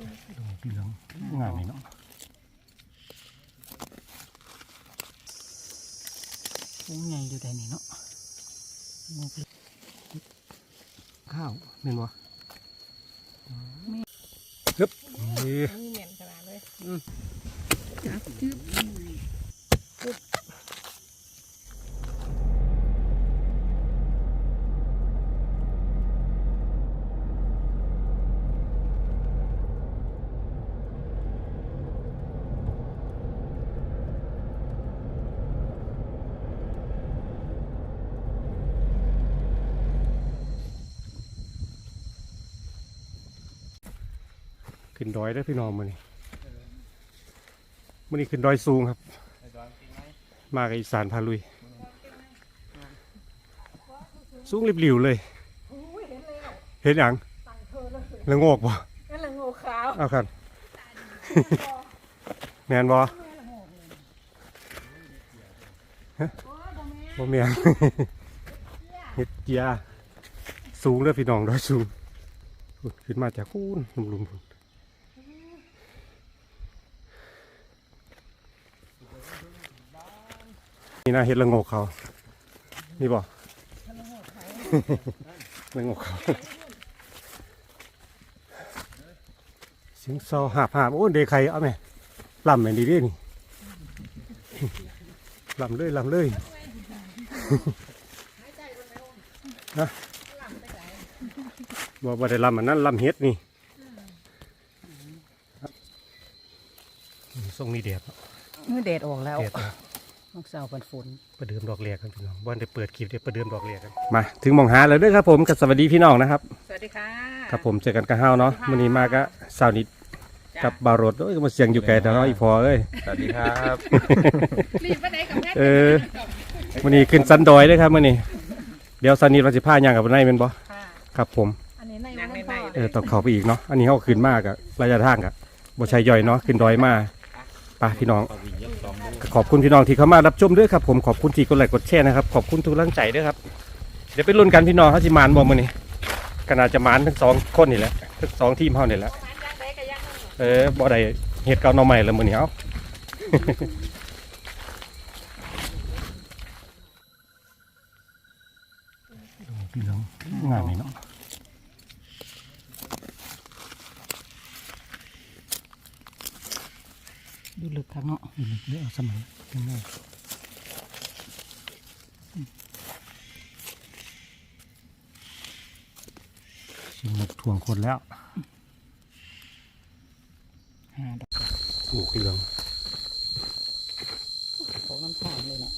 ดูพี่เหลืองงามเลยเนาะฟูงใหญ่อยู่ใดนี่เนาะข้าวเม่นวะแม่ฮึบนี่นี่เหม็นขนาดเลยจับ ขึ้นดอยได้อพี่น้องมานี่มันนี่ขึ้นดอยสูงครับ มากับอีสานพาลุย สูงริบหลิวเลย เห็นอย่างแล้วงอกบ่นั่นแหละงูขาวเอาครับแมนบ่ฮะบ่แมนเฮ็ดเจียสูงเลยพี่น้องดอยสูงอุ๊ยขึ้นมาจากคูนลุมๆ นนี่นะเฮ็ดละโงกเขา นี่บ่ละโงกเขาเสียงซอหาบหาบโอ้เดใครเอาไหมลำแม่นดีเด้นี่ลำเลยลำเลยฮะบ่บ่ได้ลำอันนั้นลำเฮ็ดนี่ทรงนี้เดียบมือแดดออกแล้ว เดียบลูกสาวเป็นฝนประเดิมดอกเรียกครับพี่น้องบ่ได้เปิดคลิปเดี๋ยวประเดิมดอกเรียกกันมาถึงหมองหาแล้วเด้อครับผมกับสวัสดีพี่น้องนะครับ สวัสดีค่ะครับผมเจอกันกับเฮาเนาะมื้อนี้มาก็สาวนิดกับบารถโอ้ยก็มาเสียงอยู่ไกลแต่เนาะอีพอเอ้ย สวัสดีครับ รีบไปไหนกับแม่เออมื้อนี้ขึ้นสันดอยเด้อครับมื้อนี้ เดี๋ยวสาวนิดว่าสิพาย่างกับนายแม่นบ่ค่ะครับผมอันนี้ในวันในในเออต้องเข้าไปอีกเนาะอันนี้เฮาขึ้นมากอะระยะทางอะบ่ใช่ย่อยเนาะขึ้นดอยมาไปพี่น้องก็ ขอบคุณพี่น้องที่เข้ามารับชมด้วยครับผมขอบคุณที่กดไลค์กดแชร์นะครับขอบคุณทุกกำลังใจด้วยครับเดี๋ยวไปลุ้นกันพี่น้องเขาสิมานบ่มือนี้ก็น่าจะมานทั้งสองคนนี่แหละทั้งสองทีมเฮานี่แหละเออบ่ได้เฮ็ดเก่าหน่อใหม่แล้วมือนี้เอาพี่น้องงามนี่เนาะ ดูลึกข้างเนาะเดี๋ยวเอาสมัยยังไงชิมหมกถ่วงคนแล้วหาดอกหมูเหลืองของน้ำตาลเลยเนาะ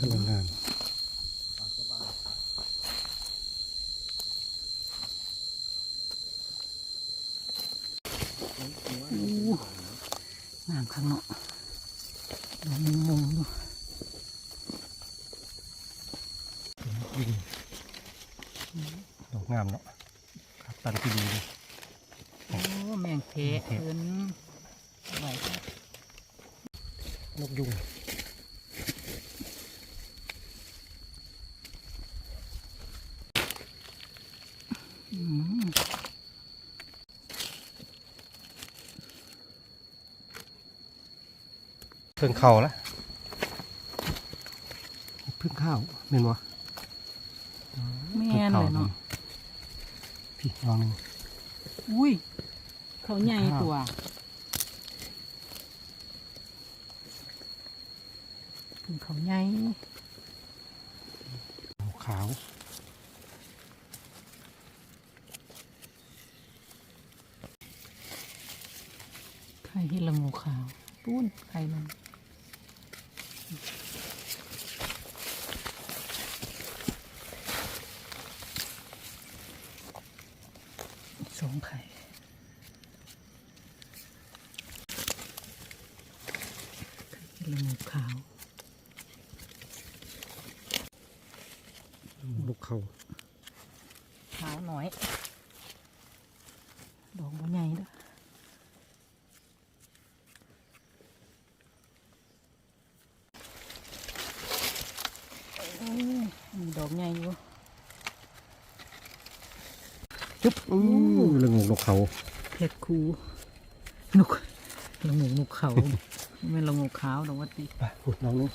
กำลังงาน งามข้างเนาะดอกมุมมุมๆอยู่ ดอกงามเนาะครับตันที่ดีเลยโอ้แมงเพะเพิ่นไหวครับนกยุงเพิ่งเข่าละเพิ่งข้าวเห็นบ่แม่ เลยเนาะพี่ลองหนึ่งอุ้ย เขาใหญ่ตัวเพิ่งเขาใหญ่ขาวไข่เห็ดละงูขาวปุ้นไข่มันสองไข่ไข่เห็ดละงูขาว ลูกเขา ขาวหน่อย ดอกบัใหญ่เด้อโอ้ยมีดอกใหญ่อยู่ตึ๊บอู้เรื่องนกเขาเพชรคูนกละงูนกเขาไม่ละงูขาวดอกวัดดีไปพูดน้องนู้น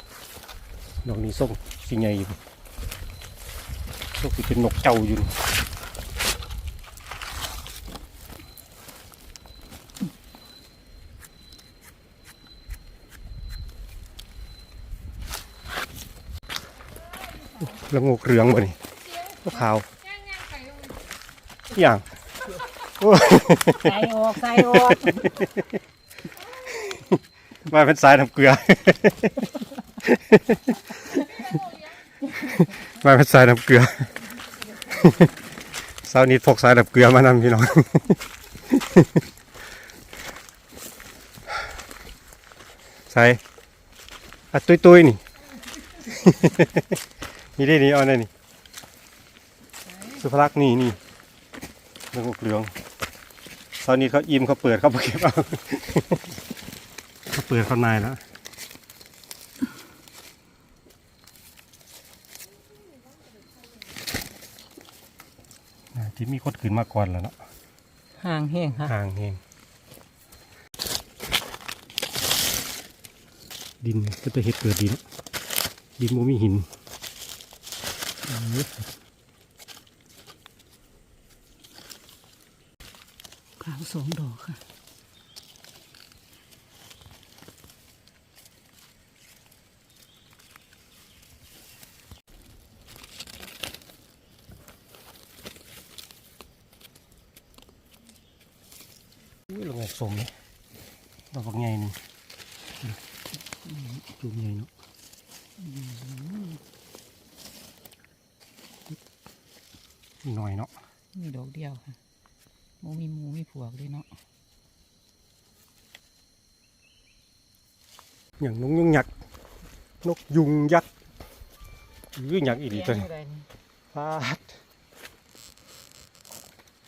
น้องนี่ส่งสิใหญ่อยู่ส่งสิเป็นนกเจ้าอยู่ ล้วงูเหลืองบ่นี่นกขาวย่างย่างไข่ลงอหย่างโอ้ยใส่ออกใส่ออกมาเป็นสายน้ำเกลือมาเป็นสายน้ำเกลือเสาร์นี้พกสายน้ำเกลือมานำพี่น้องใส่อะตุยตุยๆนี่ นี่ได้นี่เอาได้นี่สุภลักษณ์นี่นี่เรื่องเหลืองเสาร์นี้เขาอิ่มเขาเปิดเขาไปเก็บเอาเขาเปิดข้างในแล้วอ่าที่มีคนขึ้นมาก่อนแล้วเนาะห่างแห้งค่ะห่างเองดินก็จะเห็ดเกิดดินดินโมมีหิน ขาวสองดอกค่ะอุ้ยลงไงสมเลยดอกบักใหญ่หนึงจุ่มใหญ่เนาะนี่ หน่อยเนาะมีดอกเดียวค่ะโมมีหมูมีผัวกด้วยเนาะอย่างนกยุงยักษ์นกยุงยักษ์ยือยักษ์อีดีตัวนี้ฟาด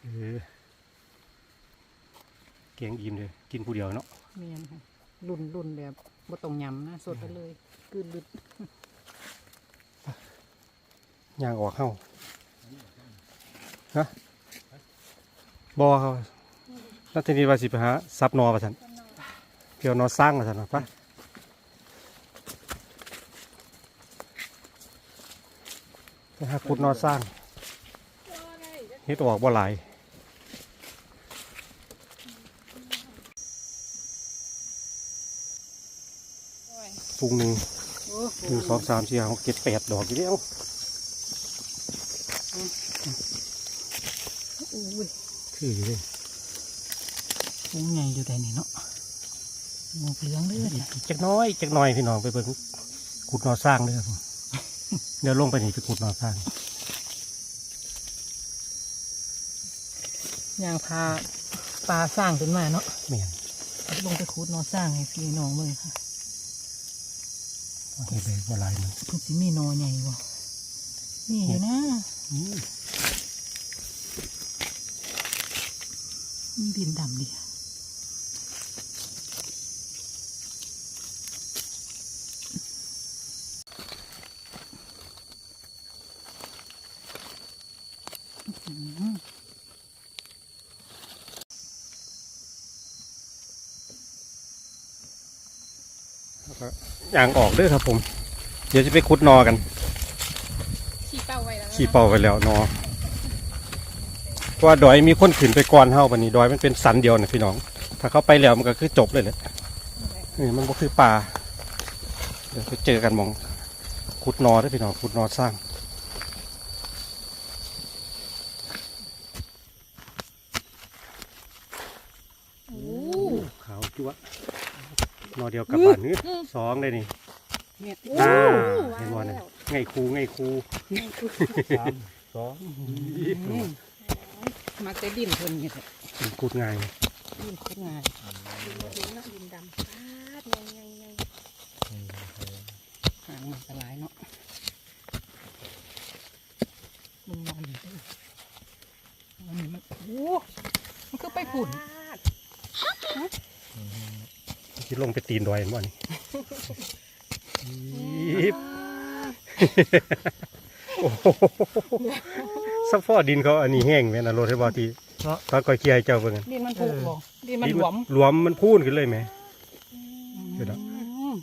เออเกียงอิ่มเลยกินผู้เดียวเนาะเมียนค่ะรุ่นรุ่นแบบบ่ต้องยำนะสดไปเลยกลืนลึดย่างออกเข้า ฮะบอเขาแล้วทีนี้ว่าสิไปหาซับนอประสันเพียวนอสร้างประสันปะไปหาขุดนอสร้างเฮ็ดออกบ่หลายปุงหนึ่งหนึ่งสองสามสี่ห้าหกเจ็ดแปดดอกอยู่แล้ว อุ้ย คืออยู่เลยหมูใหญ่อยู่แต่นี่เนาะงูเหลืองเลยเนี่ยจักหน้อยจักหน้อยพี่น้องไปเบิ่งขุดนอสร้างเลยครับผมเดี๋ยวลงไปนี่ไปขุดนอสร้างยางพาปลาสร้างขึ้นมาเนาะเมียนเอาลงไปคูดนอสร้างให้พี่น้องเลยค่ะเอาไปเลยบ่หลายมันเพิ่งสิมีนอใหญ่บ่นี่อยู่นะ อืม มัน ดินดำดิแล้วก็ย่างออกเด้วยครับผม เดี๋ยวจะไปขุดนอกัน ขี่เป้าไว้แล้วขี่เป่าไปแล้วนอเพ ราะว่าดอยมีคนขึ้นไปก่อนเฮาบันนี้ดอยมันเป็นสันเดียวนะพี่น้อง ถ้าเขาไปแล้วมันก็คือจบเลยแหละนี่มันก็คือป่าเดี๋ยวไปเจอกันหมองขุดนอเด้วยพี่น้องขุดนอสร้างโอ้ขาวจั๊วะนอเดียวกับบ้านนี้สองเลยนี่เนี่ยอ่าเห็นบ่เนี่ยไงครูไงครูสามสอง มาแต่ดินเพิ่นนี่แหละเป็นกุดไงดินโคตรง่ายดินเนาะดินดำปาดไงไงไงหางมันจะหลายเนาะมึงนอนอยู่เด้ออันนี้มันโอ้มันคือไปผุ่นปาดที่ลงไปตีนดอยเห็นบ่นี่ ยิบโอ้โห ซัพพอร์ตดินเขาอันนี้แห้งแม่นอะรถให้บ่ที่เพราะเขาก่อยเกลียให้เจ้าเบิ่งอะดินมันถูกบ่ดินมันหลวมหลวมมันพูนขึ้นเลยแหม เดี๋ยวนะ อืม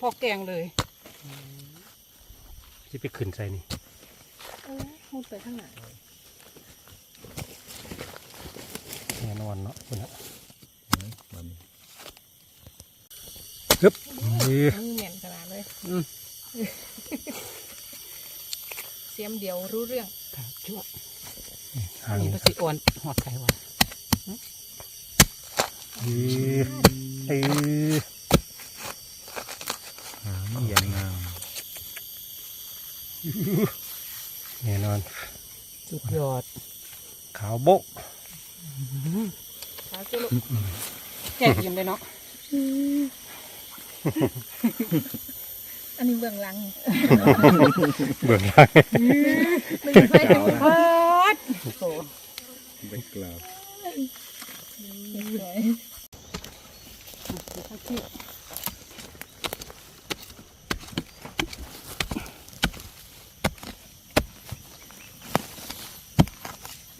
พอแกงเลยสิไปขึ้นใส่นี่เออมุดไปข้างหลังแน่นอนเนาะคุณฮะฮึบนี่มือเหม็นขนาดเลยอืม เสียมเดียวรู้เรื่องค่ะชั่วทางนี่นี้ภาษีอ่อนหอดไข่ว่ะนี่เอ้ยเขียนงามแน่นอน สุดยอดขาวโบะขาจุลุแก่กินเลยเนาะ อันนี้เบื้องหลังเบิ่งล่างไม่มีไฟดูพอดโตแบ็กกราวด์สวย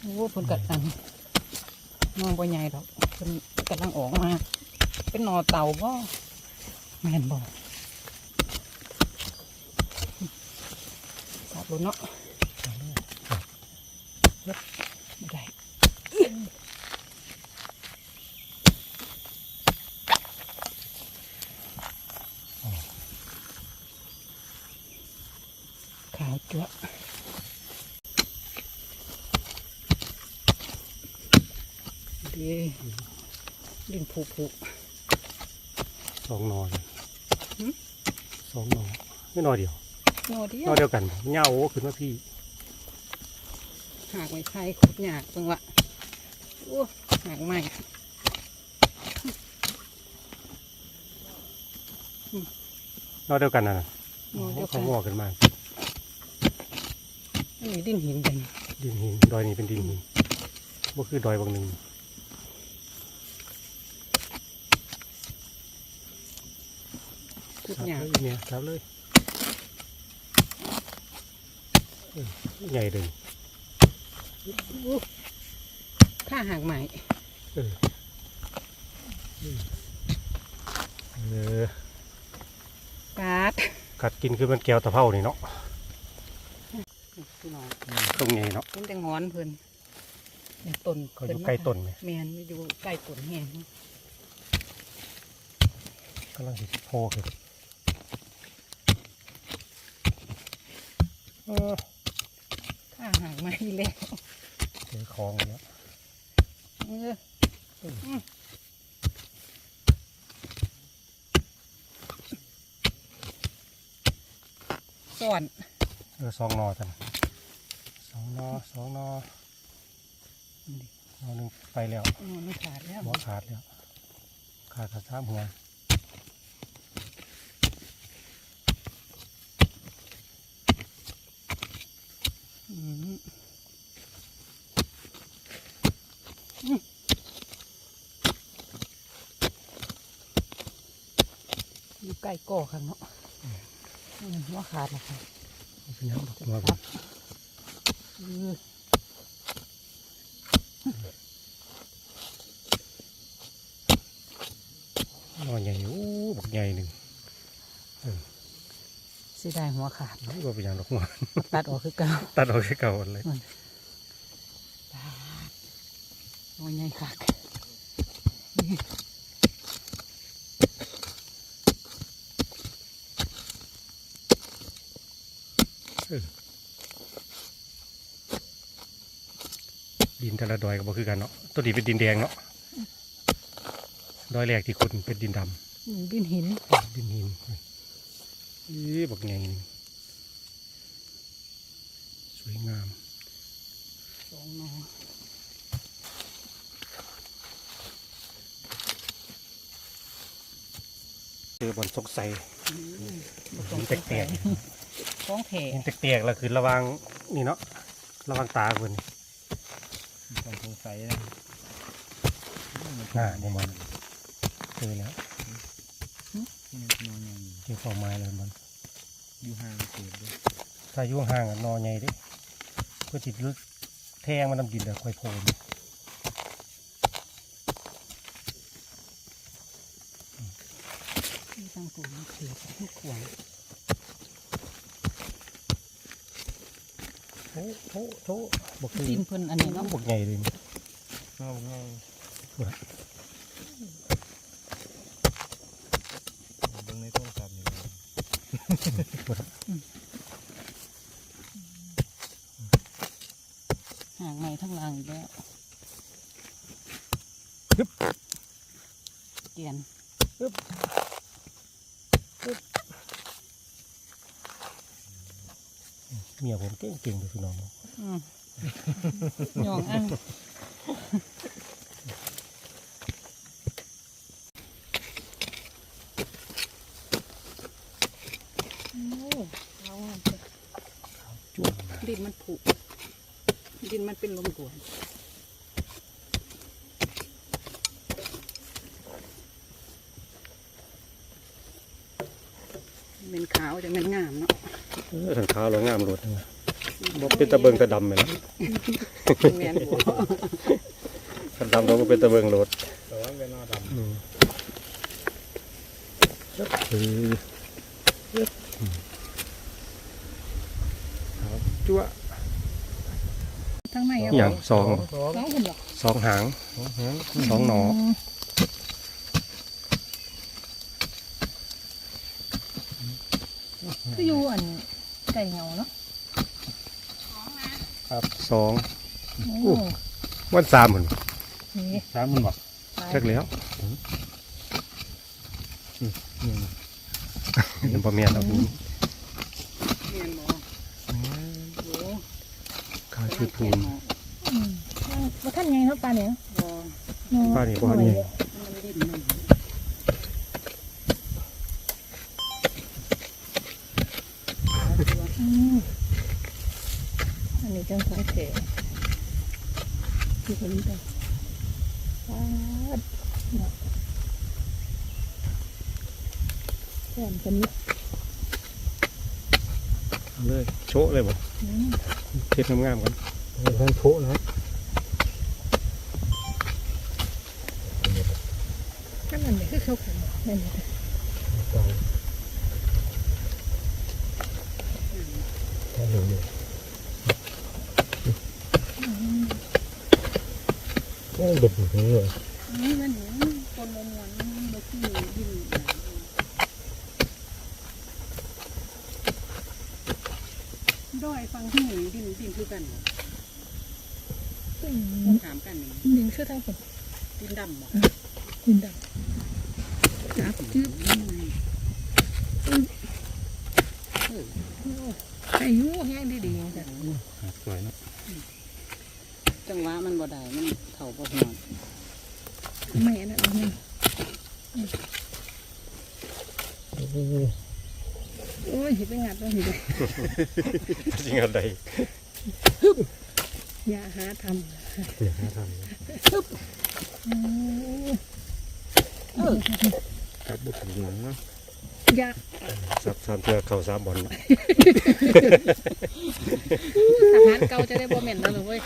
โอ้ผลกัดอันนอนบ่ใหญ่ดอกเพิ่นกำลังออกมา เป็นหนอเต่าบ่แม่นบ่สับรถเนาะเฮ็ดไม่ได้ขาวจั๊วะดีดินผุผุสองนอนหืมสองนอนไม่นอนเดียวหนอเดียนอวนเดียวกันเหงาขึ้นมาพี่หากไม่ใช่ขุดหยากจังหวะโอ้หากไม่นอนเดียวกันน่ะนะหนอเดียวกัเขานงอกขึ้นมาอั นนี้ดินหินกันดินหินดอยนี้เป็นดินหินบ่คือดอยบางหนึ่งขุดครับหยากเลยเนี่ยครับเลยเออใหญ่เลยถ้าหากใหม่เออเออการ์ดกัดกินคือมันแก้วตะเภานี่เนาะพี่น้อง ตรงนี้เนาะเป็นแต่งอนเพิ่นในต้นเขาอยู่ใกล้ต้นไหมแมนอยู่ใกล้ต้นแห้งกำลังสิโพขึ้นเออถ้าหากใหม่แล้วเจอคลองแล้วเอออืมส่วนเออสองนอจันสอง นอสองนอนอหนึ่งไปแล้วอ๋อมันขาดแล้วหัวขาดแล้ว ขาดขาดสามหัวอืมอยู่ใกล้ก่อข้างเนาะอืมหัวขาดแล้วค่ะเอาเป็นหยังดอกหัว ครับเออนอใหญ่โอ้บักใหญ่หนึ่งเสียดายหัวขาดนี่ก็เป็นอย่างดอกหัวตัดออกคือเก่าตัดออกแค่เก่าเลยหัวใหญ่ขาด ดิน แต่ละดอยก็บ่คือกันเนาะตัวนี้เป็นดินแดงเนาะดอยแรกที่คุณเป็นดินดอืมดินหินำดินหินนี่บักใหญ่หนึ่งสวยงามสองหนอเจอบอลสงสัยอืมหินแตกของแถๆหินแตกๆแล้วคือระวังนี่เนาะระวังตาเพิ่นต้อ งสงสัยนะอ่าเนี่ยมันเจอแล้วนี่มันนอนอย่างเจอของไม้แล้วมันอยู่ห่างเกิดด้วยถ้าอยู่ห่างๆอะนอใหญ่เดิเพื่อติดลึกแทงมันน้ำดินเดี๋ยวค่อยโพนที่ตั้งตัวมันถือทุกขวาง โอ้โหโถบอกคือดินเพิ่นอันนี้เนาะบอกไงเลยนี่เอาไงเบิ่งในโทรศัพท์นี่เลยห่างใหม่ทั้งรางอีกแล้วเกียนเมียผมเก่งเก่งเลยพี่น้องอืมยองอ่อ้เอาอะจุ่มดินมันผุดินมันเป็นลมกวนขาวแต่มันงามเนาะ เออ ถังเท้าเรางามรถนะบอกเป็นตะเบิงตะดำเลยนะแมนบัวตะดำเราก็เป็นตะเบิงรถแต่ว่าเป็นหน้าดำอืมคือครับจั่วทั้งในออะหย่างสองสองสองคนเหรอสองหางสองหางสองหนอคืออยู่อัน ไก่เหงาเนาะครับสองโอ้วันสามเหมือนนี่สามมันบอกจักแล้วยังประเมียนเอาดูแมนบัวโอ้ข้าวชื่อพูนอืมว่าท่านไงเนาะปลาเนี่ยบัวเนาะป้านี่ป้านี่มันดิ้นมัน อืมอันนี้ จังสังเกตที่เห็นไปปลาดเนาะแค่นกันนิดเอาเลยโชะเลยบอกอืมเทียบงามๆกันท่านโชนะนั่นมันเนี่ยคือเขาขันนั่นเนี่ยโเด็ดหัวเลยนี่มันเห็นคนมวนๆมันบ่คือดิ้นด้อยฟังที่หนึ่งดิ้นดิ้นคือกันอืมถามกันนี่ดินคือทั้งคนดิ้นดำบ่ดินดำจับจืบอายุแห้งดีๆจ้ะสวยเนาะจังหวะมันบ่ได้มันเข่าบ่หอด ไม่นะเอาให้โอ้ยเห็นไปงัดแล้วเห็นไป จริงอะไรอย่าหาทเดี๋ยวทำอืมเออครับบุกถึงหลังเนาะอย่าำสับสามเทือเข่าสามบอลทหารเก่าจะได้บ่เหม็นแล้วเหรอเว้ย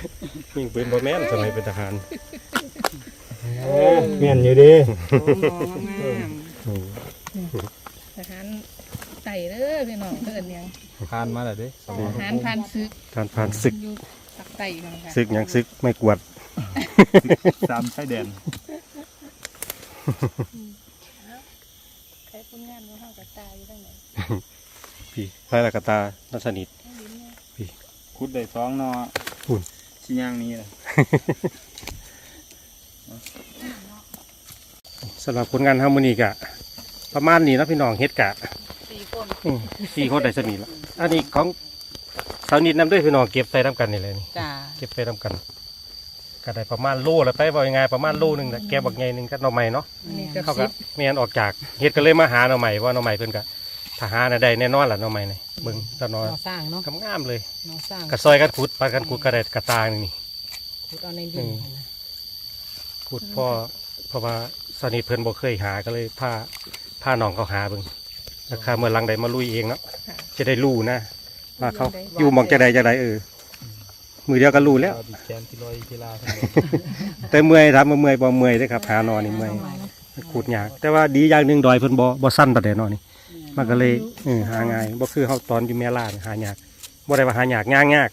ยิงปืนบอแม่นสมัยเป็นทหารเมียนอยู่ดิโอ้มองงามอืมทหารไต่ เด้อพี่น้องเดินยังผ่านมาแล้วดิสองทหารพันซึกการผ่านศึกอยู่ตักไต่กันค่ะศึกหยังศึกไม่กวด สามชายแดนใครคนงานว่าเฮากับตายอยู่ตั้งไหนพี่พายละกะตานัสนิทคุดได้สองเนาะอุ่น ชิ้นย่างนี้เลยสำหรับผลงานฮาร์โมนีกะ ประมาณนี้นะพี่น้องเฮ็ดกะสี่คน อืมสี่คนได้สนิทละอันนี้ของสาวนิดนำด้วยพี่น้องเก็บใส่น้ำกันนี่เลยนี่จ้าเก็บใส่น้ำกันก็ได้ประมาณโลละไปว่ายังไงประมาณโลหนึงนะแกบักไงหนึงก็หน่อใหม่เนาะอันนี้ก็เขาสิก็บเมียนออกจากเฮ็ดก็เลยมาหาหน่อใหม่ว่าหน่อใหม่เพิ่นก็ถ้าหาน่ะได้แน่นอนล่ะหน่อใหม่นี่เบิ่งตะนอนนอสร้างเนาะงามๆเลยนอสร้างกระซอยกันขุดปลากันขุดกระไดกระตางนี่ ขุดเอาในดินอืมขุดพ่อเพราะว่าสนิทเพิ่นบ่เคยหาก็เลยพาพาน้องเขาหาเบิ่ง ราคาเมื่อหลังใดมาลุยเองเนาะค่ะจะได้รู้นะว่าเขาอยู่หมองจะใดจะใดเออมือเดียวก็รู้แล้วบิดแขนที่ลอยกีฬาทั้งหมดแต่เมื่อยถามว่าเมื่อยบ่เมื่อยเด้อครับหานอนนี่เมื่อยขูดยากแต่ว่าดีอย่างหนึงดอยเพิ่นบ่บ่สั้นปานใดเนอนนี่มันก็เลยเออหาง่ายบ่คือเฮาตอนอยู่แม่ล่านี่หายากบ่ได้ว่าหายากยากยาก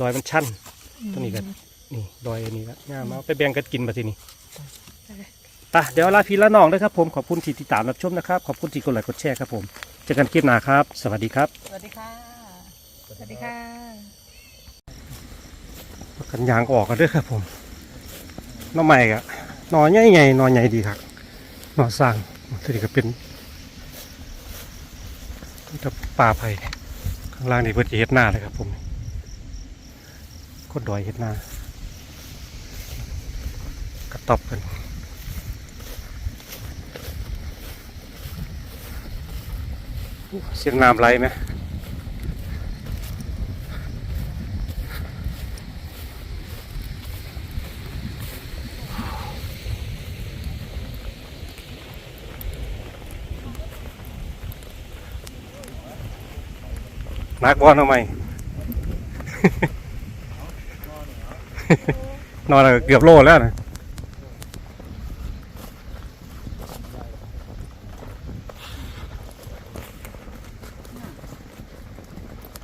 ดอยมันชันตัวนี้ก็นี่ดอยอันนี้ก็งามเอาไปแบ่งกันกินบัดทีนี้ ไปเดี๋ยวลาพี่ละน้องเด้อครับผมขอบคุณที่ติดตามรับชมนะครับ ขอบคุณที่กดไลค์กดแชร์ครับผมเจอกันคลิปหน้าครับ สวัสดีครับ สวัสดีค่ะ สวัสดีค่ะกันยางออกกันเด้อครับผมหน้อใหม่กะหนอใหญ่ใหญ่หนอใหญ่ดีครับหนอสร้างทีนี้ก็เป็นจะป่าไผ่ข้างล่างนี่เพื่อจะเฮ็ดหน้าเลยครับผมก็ดอยเฮ็ดหน้ากระตอบกันอู้ เสียงน้ำไหลไหมนักบอลทำไม นอนแล้วก็เกือบโลแล้วนะ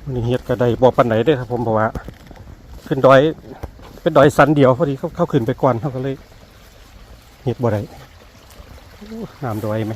วันนี้ เฮ็ดก็ได้บอปันไหนเด้ครับผมเพราะว่า ขึ้นดอยเป็นดอยสันเดียวพอดีเขาเข้าขึ้นไปก่อนเขาก็เลยเฮ็ดบ่ได้น้ำดอยไหม